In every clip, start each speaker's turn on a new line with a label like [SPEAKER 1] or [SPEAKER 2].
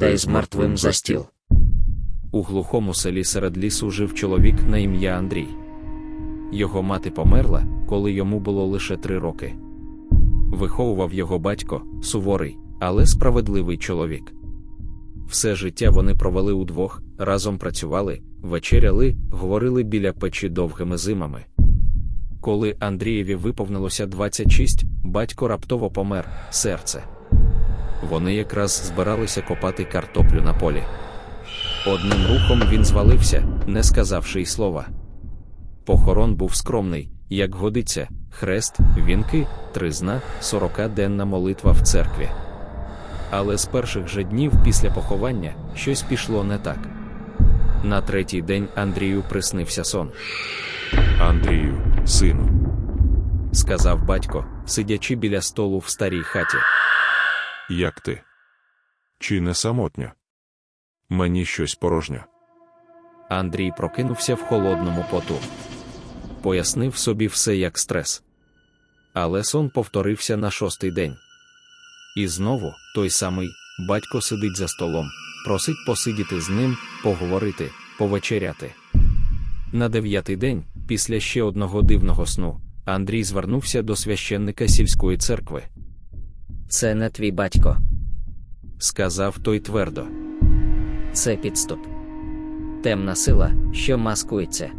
[SPEAKER 1] не з мертвим за стіл.
[SPEAKER 2] У глухому селі серед лісу жив чоловік на ім'я Андрій. Його мати померла, коли йому було лише три роки. Виховував його батько, суворий, але справедливий чоловік. Все життя вони провели удвох, разом працювали, вечеряли, говорили біля печі довгими зимами. Коли Андрієві виповнилося 26, батько раптово помер, серце. Вони якраз збиралися копати картоплю на полі. Одним рухом він звалився, не сказавши й слова. Похорон був скромний, як годиться, хрест, вінки, тризна, сорокаденна молитва в церкві. Але з перших же днів після поховання щось пішло не так. На третій день Андрію приснився сон.
[SPEAKER 3] Андрію, сину,
[SPEAKER 2] Сказав батько, сидячи біля столу в старій хаті.
[SPEAKER 3] Як ти? Чи не самотньо? Мені щось порожньо.
[SPEAKER 2] Андрій прокинувся в холодному поту. Пояснив собі все як стрес. Але сон повторився на шостий день. І знову той самий батько сидить за столом, просить посидіти з ним, поговорити, повечеряти. На дев'ятий день, після ще одного дивного сну, Андрій звернувся до священника сільської церкви.
[SPEAKER 1] Це не твій батько,
[SPEAKER 2] Сказав той твердо.
[SPEAKER 1] це підступ. Темна сила, що маскується.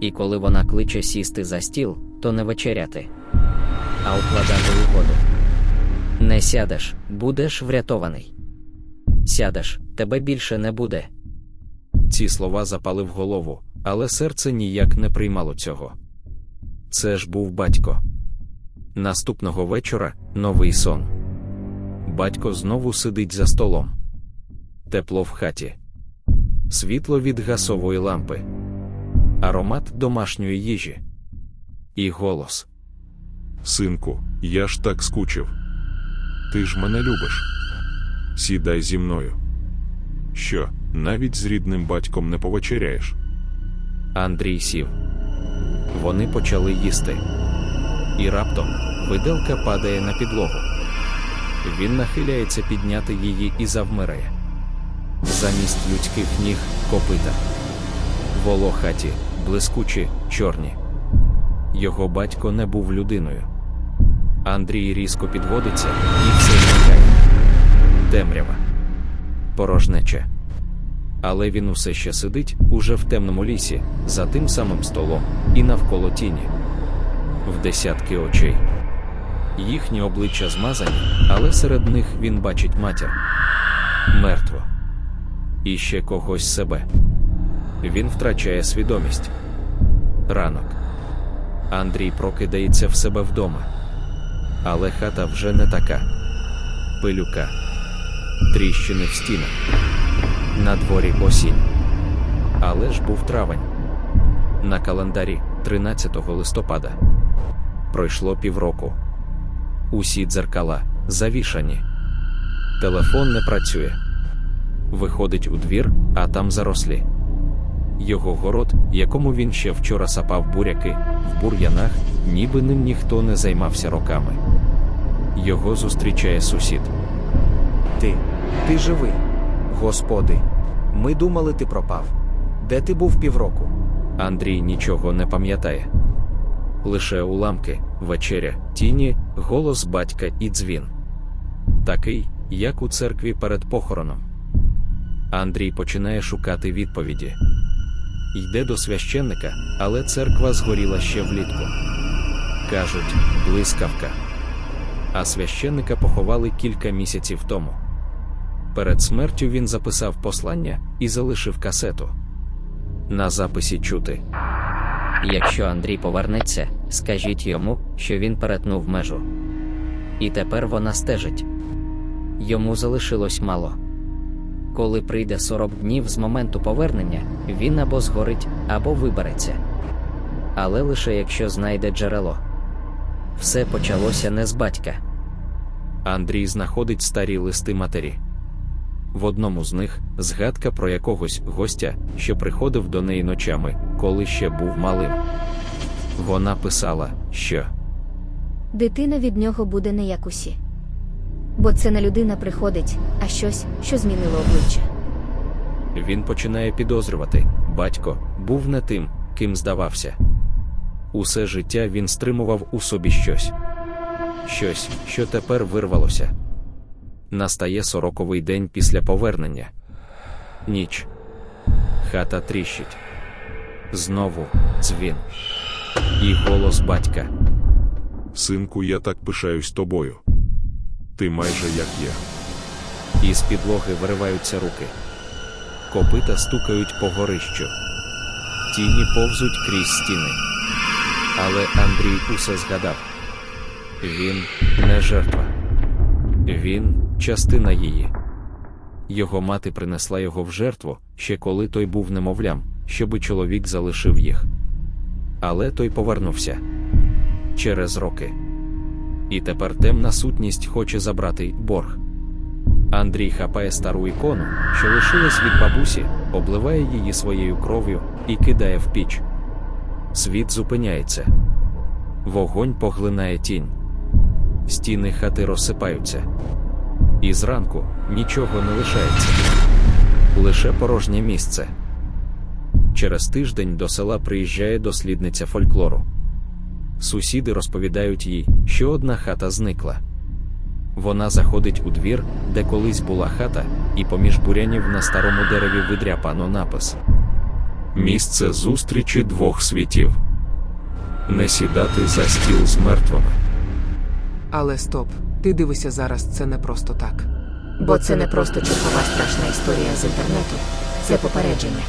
[SPEAKER 1] І коли вона кличе сісти за стіл, то не вечеряти, а укладати угоду. Не сядеш, будеш врятований. Сядеш, тебе більше не буде.
[SPEAKER 2] Ці слова запали в голову, але серце ніяк не приймало цього. Це ж був батько. Наступного вечора новий сон. Батько знову сидить за столом. Тепло в хаті. Світло від гасової лампи. Аромат домашньої їжі. І голос.
[SPEAKER 3] Синку, я ж так скучив. Ти ж мене любиш. Сідай зі мною. Що, навіть з рідним батьком не повечеряєш?
[SPEAKER 2] Андрій сів. Вони почали їсти. І раптом виделка падає на підлогу. Він нахиляється підняти її і завмирає. Замість людських ніг копита. Волохаті, блискучі, чорні. Його батько не був людиною. Андрій різко підводиться і все зникає. Темрява. Порожнеча. Але він усе ще сидить уже в темному лісі, за тим самим столом, і навколо тіні. В десятки очей. Їхні обличчя змазані, але серед них він бачить матір. Мертво. І ще когось себе. Він втрачає свідомість. Ранок. Андрій прокидається в себе вдома. Але хата вже не така. Пилюка. Тріщини в стінах. На дворі осінь. Але ж був травень. На календарі 13 листопада. Пройшло півроку. Усі дзеркала завішані. Телефон не працює. Виходить у двір, а там зарослі. Його город, якому він ще вчора сапав буряки, в бур'янах, ніби ним ніхто не займався роками. Його зустрічає сусід.
[SPEAKER 4] Ти, ти живий. Господи, ми думали, ти пропав. Де ти був півроку?
[SPEAKER 2] Андрій нічого не пам'ятає. Лише уламки, вечеря, тіні, голос батька і дзвін. Такий, як у церкві перед похороном. Андрій починає шукати відповіді. Йде до священника, але церква згоріла ще влітку. Кажуть, блискавка. А священника поховали кілька місяців тому. Перед смертю він записав послання і залишив касету. На записі чути.
[SPEAKER 1] Якщо Андрій повернеться, скажіть йому, що він перетнув межу. І тепер вона стежить. Йому залишилось мало. Коли прийде 40 днів з моменту повернення, він або згорить, або вибереться. Але лише якщо знайде джерело. Все почалося не з батька.
[SPEAKER 2] Андрій знаходить старі листи матері. В одному з них згадка про якогось гостя, що приходив до неї ночами, коли ще був малим. Вона писала, що
[SPEAKER 5] Дитина від нього буде не як усі. Бо це не людина приходить, а щось, що змінило обличчя.
[SPEAKER 2] Він починає підозрювати батько був не тим, ким здавався. Усе життя він стримував у собі щось. Щось, що тепер вирвалося. Настає сороковий день після повернення. Ніч. Хата тріщить. Знову дзвін. І голос батька.
[SPEAKER 3] Синку, я так пишаюсь тобою. Ти майже як я.
[SPEAKER 2] Із підлоги вириваються руки. Копита стукають по горищу. Тіні повзуть крізь стіни. Але Андрій усе згадав. Він не жертва. Він частина її. Його мати принесла його в жертву, ще коли той був немовлям, щоби чоловік залишив їх. Але той повернувся через роки. І тепер темна сутність хоче забрати борг. Андрій хапає стару ікону, що лишилась від бабусі, обливає її своєю кров'ю і кидає в піч. Світ зупиняється. Вогонь поглинає тінь. Стіни хати розсипаються. І зранку нічого не лишається. Лише порожнє місце. Через тиждень до села приїжджає дослідниця фольклору. Сусіди розповідають їй, що одна хата зникла. Вона заходить у двір, де колись була хата, і поміж бурянів на старому дереві видряпано напис
[SPEAKER 3] Місце зустрічі двох світів. Не сідати за стіл з мертвими.
[SPEAKER 6] Але стоп, ти дивися зараз, це не просто так.
[SPEAKER 5] Бо це не просто чергова страшна історія з інтернету, це попередження.